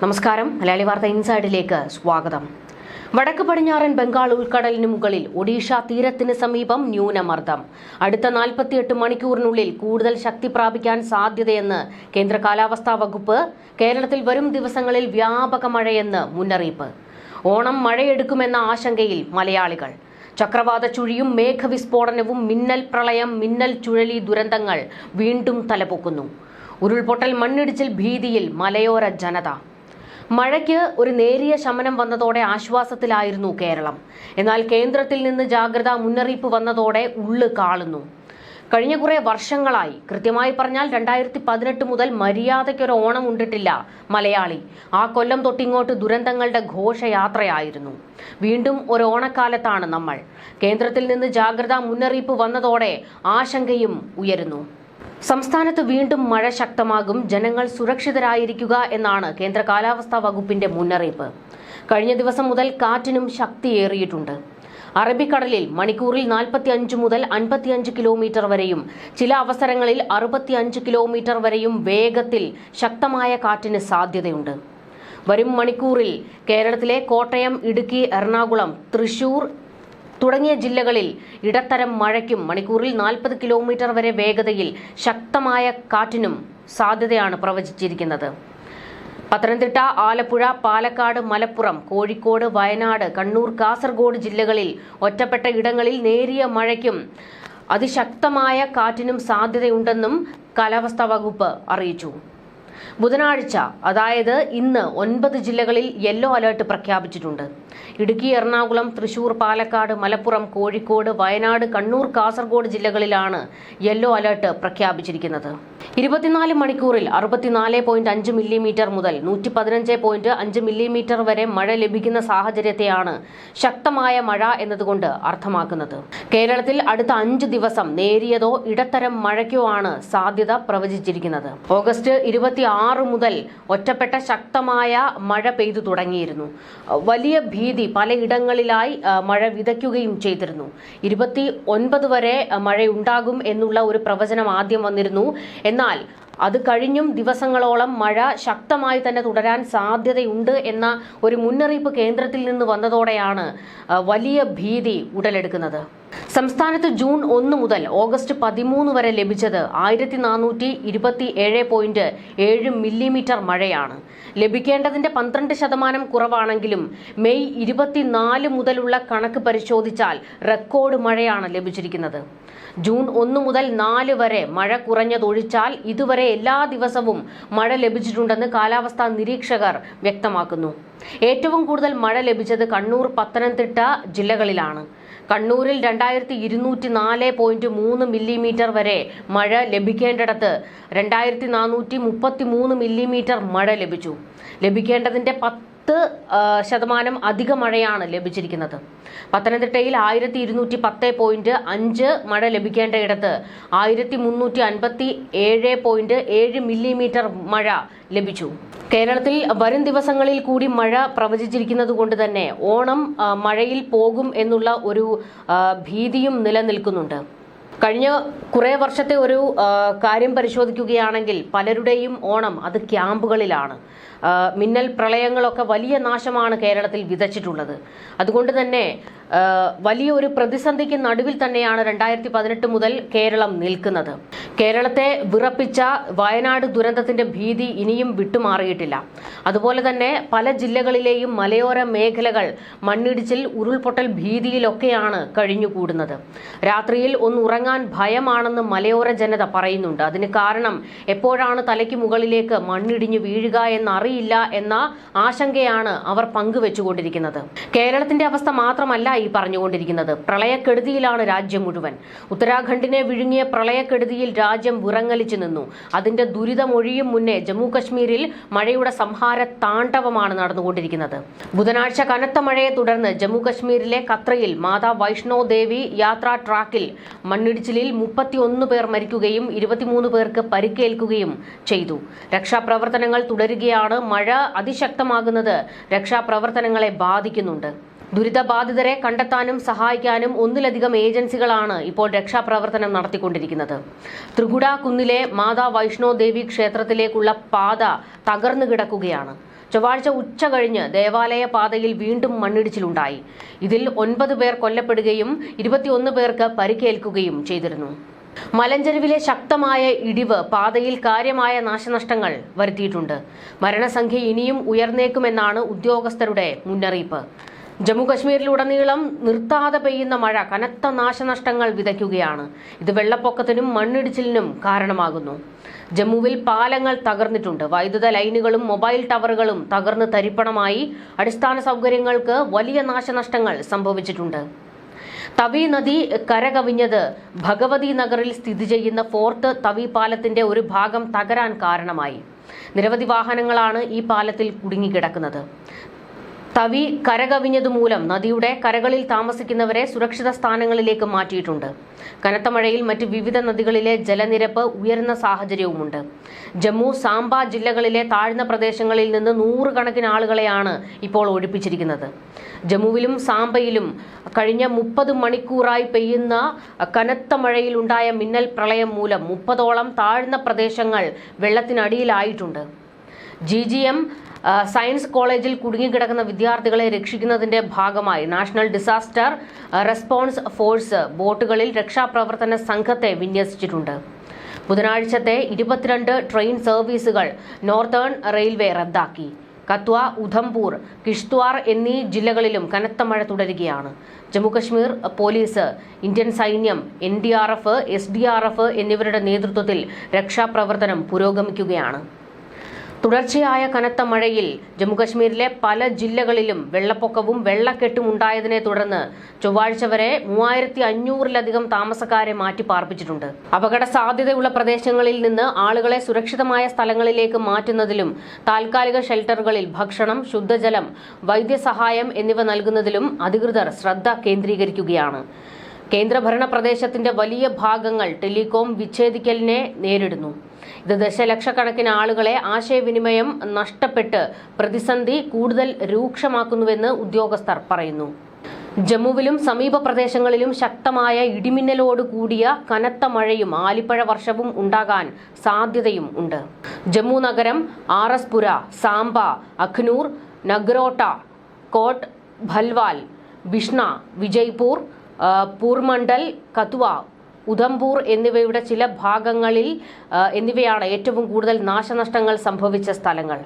നമസ്കാരം. മലയാളി വാർത്ത ഇൻസൈഡിലേക്ക് സ്വാഗതം. വടക്ക് പടിഞ്ഞാറൻ ബംഗാൾ ഉൾക്കടലിന് മുകളിൽ ഒഡീഷ തീരത്തിന് സമീപം ന്യൂനമർദ്ദം. അടുത്ത നാൽപ്പത്തിയെട്ട് മണിക്കൂറിനുള്ളിൽ കൂടുതൽ ശക്തി പ്രാപിക്കാൻ സാധ്യതയെന്ന് കേന്ദ്ര കാലാവസ്ഥാ വകുപ്പ് കേരളത്തിൽ വരും ദിവസങ്ങളിൽ വ്യാപക മഴയെന്ന് മുന്നറിയിപ്പ്. ഓണം മഴയെടുക്കുമെന്ന ആശങ്കയിൽ മലയാളികൾ. ചക്രവാത ചുഴിയും മേഘവിസ്ഫോടനവും മിന്നൽ പ്രളയം മിന്നൽ ചുഴലി ദുരന്തങ്ങൾ വീണ്ടും തലപൊക്കുന്നു. ഉരുൾപൊട്ടൽ മണ്ണിടിച്ചിൽ ഭീതിയിൽ മലയോര ജനത. മഴയ്ക്ക് ഒരു നേരിയ ശമനം വന്നതോടെ ആശ്വാസത്തിലായിരുന്നു കേരളം. എന്നാൽ കേന്ദ്രത്തിൽ നിന്ന് ജാഗ്രതാ മുന്നറിയിപ്പ് വന്നതോടെ ഉള്ളു കാളുന്നു. കഴിഞ്ഞ കുറെ വർഷങ്ങളായി. കൃത്യമായി പറഞ്ഞാൽ രണ്ടായിരത്തി പതിനെട്ട് മുതൽ മര്യാദയ്ക്കൊരു ഓണം ഉണ്ടിട്ടില്ല മലയാളി. ആ കൊല്ലം തൊട്ടിങ്ങോട്ട് ദുരന്തങ്ങളുടെ ഘോഷയാത്രയായിരുന്നു. വീണ്ടും ഒരു ഓണക്കാലത്താണ് നമ്മൾ. കേന്ദ്രത്തിൽ നിന്ന് ജാഗ്രതാ മുന്നറിയിപ്പ് വന്നതോടെ ആശങ്കയും ഉയരുന്നു. സംസ്ഥാനത്ത് വീണ്ടും മഴ ശക്തമാകും. ജനങ്ങൾ സുരക്ഷിതരായിരിക്കുക എന്നാണ് കേന്ദ്ര കാലാവസ്ഥാ വകുപ്പിന്റെ മുന്നറിയിപ്പ്. കഴിഞ്ഞ ദിവസം മുതൽ കാറ്റിനും ശക്തിയേറിയിട്ടുണ്ട്. അറബിക്കടലിൽ മണിക്കൂറിൽ നാൽപ്പത്തി അഞ്ച് മുതൽ അൻപത്തിയഞ്ച് കിലോമീറ്റർ വരെയും ചില അവസരങ്ങളിൽ അറുപത്തിയഞ്ച് കിലോമീറ്റർ വരെയും വേഗത്തിൽ ശക്തമായ കാറ്റിന് സാധ്യതയുണ്ട്. വരും മണിക്കൂറിൽ കേരളത്തിലെ കോട്ടയം ഇടുക്കി എറണാകുളം തൃശൂർ തുടങ്ങിയ ജില്ലകളിൽ ഇടത്തരം മഴയ്ക്കും മണിക്കൂറിൽ നാൽപ്പത് കിലോമീറ്റർ വരെ വേഗതയിൽ ശക്തമായ കാറ്റിനും സാധ്യതയാണ് പ്രവചിച്ചിരിക്കുന്നത്. പത്തനംതിട്ട ആലപ്പുഴ പാലക്കാട് മലപ്പുറം കോഴിക്കോട് വയനാട് കണ്ണൂർ കാസർഗോഡ് ജില്ലകളിൽ ഒറ്റപ്പെട്ട ഇടങ്ങളിൽ നേരിയ മഴയ്ക്കും അതിശക്തമായ കാറ്റിനും സാധ്യതയുണ്ടെന്നും കാലാവസ്ഥാ വകുപ്പ് അറിയിച്ചു. ബുധനാഴ്ച അതായത് ഇന്ന് ഒൻപത് ജില്ലകളിൽ യെല്ലോ അലേർട്ട് പ്രഖ്യാപിച്ചിട്ടുണ്ട്. ഇടുക്കി എറണാകുളം തൃശൂർ പാലക്കാട് മലപ്പുറം കോഴിക്കോട് വയനാട് കണ്ണൂർ കാസർഗോഡ് ജില്ലകളിലാണ് യെല്ലോ അലേർട്ട് പ്രഖ്യാപിച്ചിരിക്കുന്നത്. ഇരുപത്തിനാല് മണിക്കൂറിൽ അറുപത്തിനാല് പോയിന്റ് അഞ്ച് മില്ലിമീറ്റർ മുതൽ നൂറ്റി പതിനഞ്ച് പോയിന്റ് അഞ്ച് മില്ലിമീറ്റർ വരെ മഴ ലഭിക്കുന്ന സാഹചര്യത്തെയാണ് ശക്തമായ മഴ എന്നതുകൊണ്ട് അർത്ഥമാക്കുന്നത്. കേരളത്തിൽ അടുത്ത അഞ്ച് ദിവസം നേരിയതോ ഇടത്തരം മഴയ്ക്കോ ആണ് സാധ്യത പ്രവചിച്ചിരിക്കുന്നത്. ഓഗസ്റ്റ് ഇരുപത്തി ആറ് മുതൽ ഒറ്റപ്പെട്ട ശക്തമായ മഴ പെയ്തു തുടങ്ങിയിരുന്നു. വലിയ ഭീതി പലയിടങ്ങളിലായി മഴ വിതയ്ക്കുകയും ചെയ്തിരുന്നു. ഇരുപത്തി ഒൻപത് വരെ മഴയുണ്ടാകും എന്നുള്ള ഒരു പ്രവചനം ആദ്യം വന്നിരുന്നു. എന്നാൽ അത് കഴിഞ്ഞും ദിവസങ്ങളോളം മഴ ശക്തമായി തന്നെ തുടരാൻ സാധ്യതയുണ്ട് എന്ന ഒരു മുന്നറിയിപ്പ് കേന്ദ്രത്തിൽ നിന്ന് വന്നതോടെയാണ് വലിയ ഭീതി ഉടലെടുക്കുന്നത്. സംസ്ഥാനത്ത് ജൂൺ ഒന്ന് മുതൽ ഓഗസ്റ്റ് പതിമൂന്ന് വരെ ലഭിച്ചത് ആയിരത്തി നാനൂറ്റി ഇരുപത്തി ഏഴ് പോയിന്റ് ഏഴ് മില്ലിമീറ്റർ മഴയാണ്. ലഭിക്കേണ്ടതിന്റെ പന്ത്രണ്ട് ശതമാനം കുറവാണെങ്കിലും മെയ് ഇരുപത്തിനാല് മുതലുള്ള കണക്ക് പരിശോധിച്ചാൽ റെക്കോർഡ് മഴയാണ് ലഭിച്ചിരിക്കുന്നത്. ജൂൺ ഒന്ന് മുതൽ നാല് വരെ മഴ കുറഞ്ഞതൊഴിച്ചാൽ ഇതുവരെ എല്ലാ ദിവസവും മഴ ലഭിച്ചിട്ടുണ്ടെന്ന് കാലാവസ്ഥാ നിരീക്ഷകർ വ്യക്തമാക്കുന്നു. ഏറ്റവും കൂടുതൽ മഴ ലഭിച്ചത് കണ്ണൂർ പത്തനംതിട്ട ജില്ലകളിലാണ്. കണ്ണൂരിൽ രണ്ടായിരത്തി ഇരുന്നൂറ്റി നാല് പോയിന്റ് മൂന്ന് മില്ലിമീറ്റർ വരെ മഴ ലഭിക്കേണ്ടിടത്ത് രണ്ടായിരത്തി നാനൂറ്റി മുപ്പത്തി മൂന്ന് മില്ലിമീറ്റർ മഴ ലഭിച്ചു. ലഭിക്കേണ്ടതിന്റെ പത്ത് ആ, ശതമാനം അധിക മഴയാണ് ലഭിച്ചിരിക്കുന്നത്. പത്തനംതിട്ടയിൽ ആയിരത്തി ഇരുന്നൂറ്റി പത്ത് പോയിന്റ് അഞ്ച് മഴ ലഭിക്കേണ്ടയിടത്ത് ആയിരത്തി മുന്നൂറ്റി അൻപത്തി ഏഴ് പോയിന്റ് ഏഴ് മില്ലിമീറ്റർ മഴ ലഭിച്ചു. കേരളത്തിൽ വരും ദിവസങ്ങളിൽ കൂടി മഴ പ്രവചിച്ചിരിക്കുന്നത് കൊണ്ട് തന്നെ ഓണം മഴയിൽ പോകും എന്നുള്ള ഒരു ഭീതിയും നിലനിൽക്കുന്നുണ്ട്. കഴിഞ്ഞ കുറേ വർഷത്തെ ഒരു കാര്യം പരിശോധിക്കുകയാണെങ്കിൽ പലരുടെയും ഓണം അത് ക്യാമ്പുകളിലാണ്. മിന്നൽ പ്രളയങ്ങളൊക്കെ വലിയ നാശമാണ് കേരളത്തിൽ വിതച്ചിട്ടുള്ളത്. അതുകൊണ്ട് തന്നെ വലിയ വലിയൊരു പ്രതിസന്ധിക്ക് നടുവിൽ തന്നെയാണ് രണ്ടായിരത്തി പതിനെട്ട് മുതൽ കേരളം നിൽക്കുന്നത്. കേരളത്തെ വിറപ്പിച്ച വയനാട് ദുരന്തത്തിന്റെ ഭീതി ഇനിയും വിട്ടുമാറിയിട്ടില്ല. അതുപോലെ തന്നെ പല ജില്ലകളിലെയും മലയോര മേഖലകൾ മണ്ണിടിച്ചിൽ ഉരുൾപൊട്ടൽ ഭീതിയിലൊക്കെയാണ് കഴിഞ്ഞുകൂടുന്നത്. രാത്രിയിൽ ഒന്ന് ഭയമാണെന്ന് മലയോര ജനത പറയുന്നുണ്ട്. അതിന് കാരണം എപ്പോഴാണ് തലയ്ക്ക് മുകളിലേക്ക് മണ്ണിടിഞ്ഞു വീഴുക എന്നറിയില്ല എന്ന ആശങ്കയാണ് അവർ പങ്കുവെച്ചുകൊണ്ടിരിക്കുന്നത്. കേരളത്തിന്റെ അവസ്ഥ മാത്രമല്ല ഈ പറഞ്ഞുകൊണ്ടിരിക്കുന്നത്. പ്രളയക്കെടുതിയിലാണ് രാജ്യം മുഴുവൻ. ഉത്തരാഖണ്ഡിനെ വിഴുങ്ങിയ പ്രളയക്കെടുതിയിൽ രാജ്യം വിറങ്ങലിച്ചു നിന്നു. അതിന്റെ ദുരിതമൊഴിയും മുന്നേ ജമ്മു കശ്മീരിൽ മഴയുടെ സംഹാര താണ്ഡവമാണ് നടന്നുകൊണ്ടിരിക്കുന്നത്. ബുധനാഴ്ച കനത്ത മഴയെ തുടർന്ന് ജമ്മു കശ്മീരിലെ കത്രയിൽ മാതാ വൈഷ്ണോ ദേവി യാത്രാ ട്രാക്കിൽ മണ്ണിടിച്ചിലിൽ മുപ്പത്തിയൊന്ന് പേർ മരിക്കുകയും ഇരുപത്തിമൂന്ന് പേർക്ക് പരിക്കേൽക്കുകയും ചെയ്തു. രക്ഷാപ്രവർത്തനങ്ങൾ തുടരുകയാണ്. മഴ അതിശക്തമാകുന്നത് രക്ഷാപ്രവർത്തനങ്ങളെ ബാധിക്കുന്നുണ്ട്. ദുരിതബാധിതരെ കണ്ടെത്താനും സഹായിക്കാനും ഒന്നിലധികം ഏജൻസികളാണ് ഇപ്പോൾ രക്ഷാപ്രവർത്തനം നടത്തിക്കൊണ്ടിരിക്കുന്നത്. ത്രികുട കുന്നിലെ മാതാ വൈഷ്ണോ ദേവി ക്ഷേത്രത്തിലേക്കുള്ള പാത തകർന്നു കിടക്കുകയാണ് ചൊവ്വാഴ്ച ഉച്ച കഴിഞ്ഞ് ദേവാലയ പാതയിൽ വീണ്ടും മണ്ണിടിച്ചിലുണ്ടായി. ഇതിൽ ഒൻപത് പേർ കൊല്ലപ്പെടുകയും ഇരുപത്തിയൊന്ന് പേർക്ക് പരിക്കേൽക്കുകയും ചെയ്തിരുന്നു. മലഞ്ചെരുവിലെ ശക്തമായ ഇടിവ് പാതയിൽ കാര്യമായ നാശനഷ്ടങ്ങൾ വരുത്തിയിട്ടുണ്ട്. മരണസംഖ്യ ഇനിയും ഉയർന്നേക്കുമെന്നാണ് ഉദ്യോഗസ്ഥരുടെ മുന്നറിയിപ്പ്. ജമ്മുകശ്മീരിലുടനീളം നിർത്താതെ പെയ്യുന്ന മഴ കനത്ത നാശനഷ്ടങ്ങൾ വിതയ്ക്കുകയാണ്. ഇത് വെള്ളപ്പൊക്കത്തിനും മണ്ണിടിച്ചിലിനും കാരണമാകുന്നു. ജമ്മുവിൽ പാലങ്ങൾ തകർന്നിട്ടുണ്ട്. വൈദ്യുത ലൈനുകളും മൊബൈൽ ടവറുകളും തകർന്ന് തരിപ്പണമായി അടിസ്ഥാന സൗകര്യങ്ങൾക്ക് വലിയ നാശനഷ്ടങ്ങൾ സംഭവിച്ചിട്ടുണ്ട്. തവി നദി കരകവിഞ്ഞത് ഭഗവതി നഗറിൽ സ്ഥിതി ചെയ്യുന്ന ഫോർട്ട് തവി പാലത്തിന്റെ ഒരു ഭാഗം തകരാൻ കാരണമായി. നിരവധി വാഹനങ്ങളാണ് ഈ പാലത്തിൽ കുടുങ്ങിക്കിടക്കുന്നത്. തവി കരകവിഞ്ഞതുമൂലം നദിയുടെ കരകളിൽ താമസിക്കുന്നവരെ സുരക്ഷിത സ്ഥാനങ്ങളിലേക്ക് മാറ്റിയിട്ടുണ്ട്. കനത്ത മഴയിൽ മറ്റ് വിവിധ നദികളിലെ ജലനിരപ്പ് ഉയരുന്ന സാഹചര്യവുമുണ്ട്. ജമ്മു സാംബ ജില്ലകളിലെ താഴ്ന്ന പ്രദേശങ്ങളിൽ നിന്ന് നൂറുകണക്കിന് ആളുകളെയാണ് ഇപ്പോൾ ഒഴിപ്പിച്ചിരിക്കുന്നത്. ജമ്മുവിലും സാംബയിലും കഴിഞ്ഞ മുപ്പത് മണിക്കൂറായി പെയ്യുന്ന കനത്ത മഴയിലുണ്ടായ മിന്നൽ പ്രളയം മൂലം മുപ്പതോളം താഴ്ന്ന പ്രദേശങ്ങൾ വെള്ളത്തിനടിയിലായിട്ടുണ്ട്. ജി ജി എം സയൻസ് കോളേജിൽ കുടുങ്ങിക്കിടക്കുന്ന വിദ്യാർത്ഥികളെ രക്ഷിക്കുന്നതിന്റെ ഭാഗമായി നാഷണൽ ഡിസാസ്റ്റർ റെസ്പോൺസ് ഫോഴ്സ് ബോട്ടുകളിൽ രക്ഷാപ്രവർത്തന സംഘത്തെ വിന്യസിച്ചിട്ടുണ്ട്. ബുധനാഴ്ചത്തെ ഇരുപത്തിരണ്ട് ട്രെയിൻ സർവീസുകൾ നോർത്തേൺ റെയിൽവേ റദ്ദാക്കി. കത്വ ഉധംപൂർ കിഷ്ത്വാർ എന്നീ ജില്ലകളിലും കനത്ത മഴ തുടരുകയാണ്. ജമ്മുകശ്മീർ പോലീസ് ഇന്ത്യൻ സൈന്യം N D R F S D R F എന്നിവരുടെ നേതൃത്വത്തിൽ രക്ഷാപ്രവർത്തനം പുരോഗമിക്കുകയാണ്. തുടർച്ചയായ കനത്ത മഴയിൽ ജമ്മുകശ്മീരിലെ പല ജില്ലകളിലും വെള്ളപ്പൊക്കവും വെള്ളക്കെട്ടും ഉണ്ടായതിനെ തുടർന്ന് ചൊവ്വാഴ്ച വരെ മൂവായിരത്തി അഞ്ഞൂറിലധികം താമസക്കാരെ മാറ്റി പാർപ്പിച്ചിട്ടുണ്ട്. അപകട സാധ്യതയുള്ള പ്രദേശങ്ങളിൽ നിന്ന് ആളുകളെ സുരക്ഷിതമായ സ്ഥലങ്ങളിലേക്ക് മാറ്റുന്നതിലും താൽക്കാലിക ഷെൽട്ടറുകളിൽ ഭക്ഷണം ശുദ്ധജലം വൈദ്യസഹായം എന്നിവ നൽകുന്നതിലും അധികൃതർ ശ്രദ്ധ കേന്ദ്രീകരിക്കുകയാണ്. കേന്ദ്രഭരണ പ്രദേശത്തിന്റെ വലിയ ഭാഗങ്ങൾ ടെലികോം വിച്ഛേദിക്കലിനെ നേരിടുന്നു. ഇത് ദശലക്ഷക്കണക്കിന് ആളുകളെ ആശയവിനിമയം നഷ്ടപ്പെട്ട് പ്രതിസന്ധി കൂടുതൽ രൂക്ഷമാക്കുന്നുവെന്ന് ഉദ്യോഗസ്ഥർ പറയുന്നു. ജമ്മുവിലും സമീപ പ്രദേശങ്ങളിലും ശക്തമായ ഇടിമിന്നലോട് കൂടിയ കനത്ത മഴയും ആലിപ്പഴ വർഷവും ഉണ്ടാകാൻ സാധ്യതയും ഉണ്ട്. ജമ്മു നഗരം ആർ എസ് പുര സാംബ അഖ്നൂർ നഗ്രോട്ട കോട്ട് ഭൽവാൽ ബിഷ്ണ വിജയ്പൂർ പൂർമണ്ഡൽ കത്വ ഉധംപൂർ എന്നിവയുടെ ചില ഭാഗങ്ങളിൽ എന്നിവയാണ് ഏറ്റവും കൂടുതൽ നാശനഷ്ടങ്ങൾ സംഭവിച്ച സ്ഥലങ്ങൾ.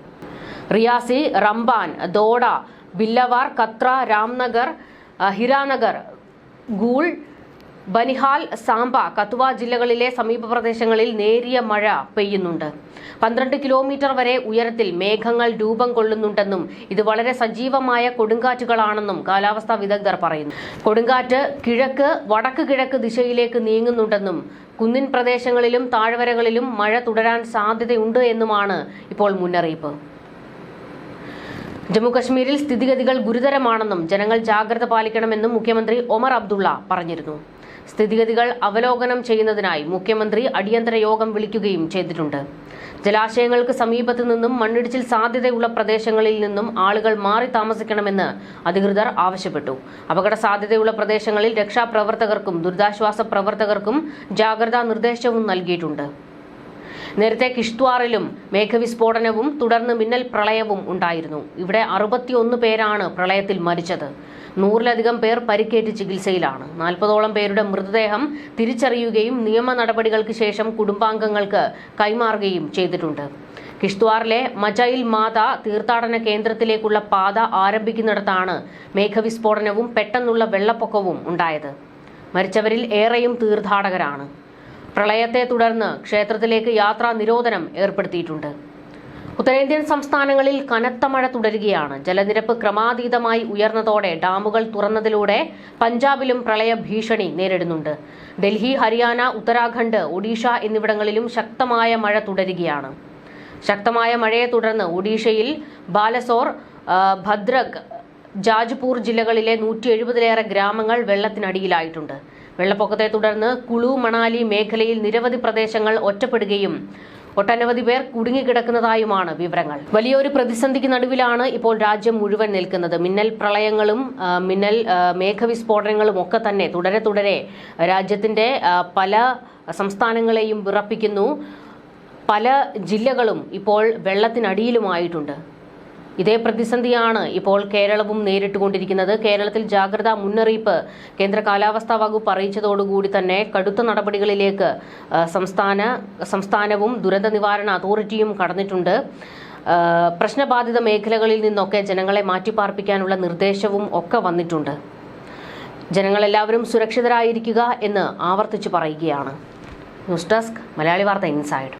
റിയാസി റംബാൻ ദോഡ ബില്ലവാർ കത്ര രാംനഗർ ഹിരാനഗർ ഗൂൾ ബനിഹാൽ സാംബ കത്വ ജില്ലകളിലെ സമീപ പ്രദേശങ്ങളിൽ നേരിയ മഴ പെയ്യുന്നുണ്ട്. പന്ത്രണ്ട് കിലോമീറ്റർ വരെ ഉയരത്തിൽ മേഘങ്ങൾ രൂപം കൊള്ളുന്നുണ്ടെന്നും ഇത് വളരെ സജീവമായ കൊടുങ്കാറ്റുകളാണെന്നും കാലാവസ്ഥാ വിദഗ്ധർ പറയുന്നു. കൊടുങ്കാറ്റ് കിഴക്ക് വടക്ക് കിഴക്ക് ദിശയിലേക്ക് നീങ്ങുന്നുണ്ടെന്നും കുന്നിൻ പ്രദേശങ്ങളിലും താഴ്വരകളിലും മഴ തുടരാൻ സാധ്യതയുണ്ട് എന്നുമാണ് ഇപ്പോൾ മുന്നറിയിപ്പ്. ജമ്മുകശ്മീരിൽ സ്ഥിതിഗതികൾ ഗുരുതരമാണെന്നും ജനങ്ങൾ ജാഗ്രത പാലിക്കണമെന്നും മുഖ്യമന്ത്രി ഒമർ അബ്ദുള്ള പറഞ്ഞിരുന്നു. സ്ഥിതിഗതികൾ അവലോകനം ചെയ്യുന്നതിനായി മുഖ്യമന്ത്രി അടിയന്തര യോഗം വിളിക്കുകയും ചെയ്തിട്ടുണ്ട്. ജലാശയങ്ങൾക്ക് സമീപത്തു നിന്നും മണ്ണിടിച്ചിൽ സാധ്യതയുള്ള പ്രദേശങ്ങളിൽ നിന്നും ആളുകൾ മാറി താമസിക്കണമെന്ന് അധികൃതർ ആവശ്യപ്പെട്ടു. അപകട സാധ്യതയുള്ള പ്രദേശങ്ങളിൽ രക്ഷാപ്രവർത്തകർക്കും ദുരിതാശ്വാസ പ്രവർത്തകർക്കും ജാഗ്രതാ നിർദ്ദേശവും നൽകിയിട്ടുണ്ട്. നേരത്തെ കിഷ്ത്വാറിലും മേഘവിസ്ഫോടനവും തുടർന്ന് മിന്നൽ പ്രളയവും ഉണ്ടായിരുന്നു. ഇവിടെ അറുപത്തിയൊന്ന് പേരാണ് പ്രളയത്തിൽ മരിച്ചത്. നൂറിലധികം പേർ പരിക്കേറ്റ് ചികിത്സയിലാണ്. നാൽപ്പതോളം പേരുടെ മൃതദേഹം തിരിച്ചറിയുകയും നിയമ നടപടികൾക്ക് ശേഷം കുടുംബാംഗങ്ങൾക്ക് കൈമാറുകയും ചെയ്തിട്ടുണ്ട്. കിഷ്ത്വാറിലെ മജൈൽ മാത തീർത്ഥാടന കേന്ദ്രത്തിലേക്കുള്ള പാത ആരംഭിക്കുന്നിടത്താണ് മേഘവിസ്ഫോടനവും പെട്ടെന്നുള്ള വെള്ളപ്പൊക്കവും ഉണ്ടായത്. മരിച്ചവരിൽ ഏറെയും തീർത്ഥാടകരാണ്. പ്രളയത്തെ തുടർന്ന് ക്ഷേത്രത്തിലേക്ക് യാത്രാ നിരോധനം ഏർപ്പെടുത്തിയിട്ടുണ്ട്. ഉത്തരേന്ത്യൻ സംസ്ഥാനങ്ങളിൽ കനത്ത മഴ തുടരുകയാണ്. ജലനിരപ്പ് ക്രമാതീതമായി ഉയർന്നതോടെ ഡാമുകൾ തുറന്നതിലൂടെ പഞ്ചാബിലും പ്രളയ ഭീഷണി നേരിടുന്നുണ്ട്. ഡൽഹി ഹരിയാന ഉത്തരാഖണ്ഡ് ഒഡീഷ എന്നിവിടങ്ങളിലും ശക്തമായ മഴ തുടരുകയാണ്. ശക്തമായ മഴയെ തുടർന്ന് ഒഡീഷയിൽ ബാലസോർ ഭദ്രക് ജാജ്പൂർ ജില്ലകളിലെ നൂറ്റി എഴുപതിലേറെ ഗ്രാമങ്ങൾ വെള്ളത്തിനടിയിലായിട്ടുണ്ട്. വെള്ളപ്പൊക്കത്തെ തുടർന്ന് കുളു മണാലി മേഖലയിൽ നിരവധി പ്രദേശങ്ങൾ ഒറ്റപ്പെടുകയും ഒട്ടനവധി പേർ കുടുങ്ങിക്കിടക്കുന്നതായുമാണ് വിവരങ്ങൾ. വലിയൊരു പ്രതിസന്ധിക്ക് നടുവിലാണ് ഇപ്പോൾ രാജ്യം മുഴുവൻ നിൽക്കുന്നത്. മിന്നൽ പ്രളയങ്ങളും മിന്നൽ മേഘവിസ്ഫോടനങ്ങളും ഒക്കെ തന്നെ തുടരെ തുടരെ രാജ്യത്തിന്റെ പല സംസ്ഥാനങ്ങളെയും വിറപ്പിക്കുന്നു. പല ജില്ലകളും ഇപ്പോൾ വെള്ളത്തിനടിയിലുമായിട്ടുണ്ട്. ഇതേ പ്രതിസന്ധിയാണ് ഇപ്പോൾ കേരളവും നേരിട്ടുകൊണ്ടിരിക്കുന്നത്. കേരളത്തിൽ ജാഗ്രതാ മുന്നറിയിപ്പ് കേന്ദ്ര കാലാവസ്ഥാ വകുപ്പ് അറിയിച്ചതോടുകൂടി തന്നെ കടുത്ത നടപടികളിലേക്ക് സംസ്ഥാന സംസ്ഥാനവും ദുരന്ത നിവാരണ അതോറിറ്റിയും കടന്നിട്ടുണ്ട്. പ്രശ്നബാധിത മേഖലകളിൽ നിന്നൊക്കെ ജനങ്ങളെ മാറ്റിപ്പാർപ്പിക്കാനുള്ള നിർദ്ദേശവും ഒക്കെ വന്നിട്ടുണ്ട്. ജനങ്ങളെല്ലാവരും സുരക്ഷിതരായിരിക്കുക എന്ന് ആവർത്തിച്ചു പറയുകയാണ്. ന്യൂസ് ഡെസ്ക് മലയാളി വാർത്ത ഇൻസൈഡ്.